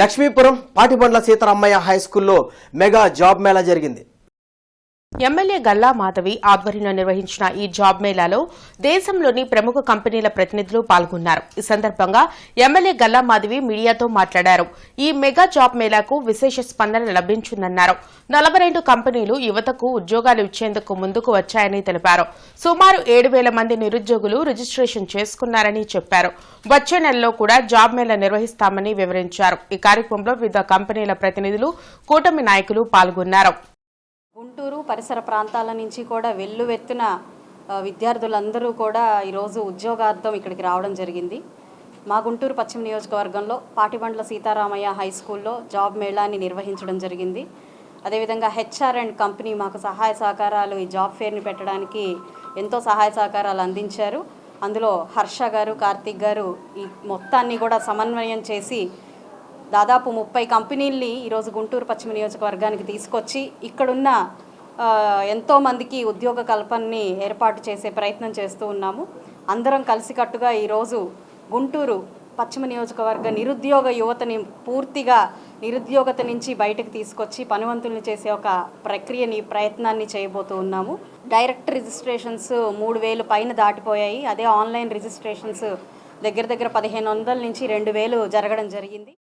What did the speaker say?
Lakshmipuram Patibandla Sitaramayya high స్కూల్లో mega job mela జరిగింది. MLA Galla Madhavi ఆధ్వర్యంలో నిర్వహించిన ఈ జాబ్ మేళాలో దేశంలోని ప్రముఖ కంపెనీల ప్రతినిధులు పాల్గొన్నారు. ఈ సందర్భంగా ఎమ్మెల్యే గల్లా మాధవి మీడియాతో మాట్లాడారు. ఈ మెగా జాబ్ మేళాకు విశేష స్పందన లభించిందన్నారు. నలభై రెండు కంపెనీలు యువతకు ఉద్యోగాలు ఇచ్చేందుకు ముందుకు వచ్చాయని తెలిపారు. సుమారు ఏడు వేల మంది నిరుద్యోగులు రిజిస్ట్రేషన్ చేసుకున్నారని చెప్పారు. వచ్చే నెలలో కూడా జాబ్ మేళా నిర్వహిస్తామని వివరించారు. ఈ కార్యక్రమంలో వివిధ కంపెనీల ప్రతినిధులు కూటమి నాయకులు పాల్గొన్నారు. గుంటూరు పరిసర ప్రాంతాల నుంచి కూడా వెల్లువెత్తున విద్యార్థులందరూ కూడా ఈరోజు ఉద్యోగార్థం ఇక్కడికి రావడం జరిగింది. మా గుంటూరు పశ్చిమ నియోజకవర్గంలో పాటిబండ్ల సీతారామయ్య హై స్కూల్లో జాబ్ మేళాని నిర్వహించడం జరిగింది. అదేవిధంగా హెచ్ఆర్ అండ్ కంపెనీ మాకు సహాయ సహకారాలు ఈ జాబ్ ఫేర్ని పెట్టడానికి ఎంతో సహాయ సహకారాలు అందించారు. అందులో హర్ష గారు కార్తీక్ గారు ఈ మొత్తాన్ని కూడా సమన్వయం చేసి దాదాపు ముప్పై కంపెనీల్ని ఈరోజు గుంటూరు పశ్చిమ నియోజకవర్గానికి తీసుకొచ్చి ఇక్కడున్న ఎంతోమందికి ఉద్యోగ కల్పనని ఏర్పాటు చేసే ప్రయత్నం చేస్తూ ఉన్నాము. అందరం కలిసికట్టుగా ఈరోజు గుంటూరు పశ్చిమ నియోజకవర్గ నిరుద్యోగ యువతని పూర్తిగా నిరుద్యోగత నుంచి బయటకు తీసుకొచ్చి పనివంతుల్ని చేసే ఒక ప్రక్రియని ప్రయత్నాన్ని చేయబోతూ ఉన్నాము. డైరెక్ట్ రిజిస్ట్రేషన్స్ మూడు వేలు పైన దాటిపోయాయి. అదే ఆన్లైన్ రిజిస్ట్రేషన్స్ దగ్గర దగ్గర పదిహేను వందల నుంచి రెండు వేలు జరగడం జరిగింది.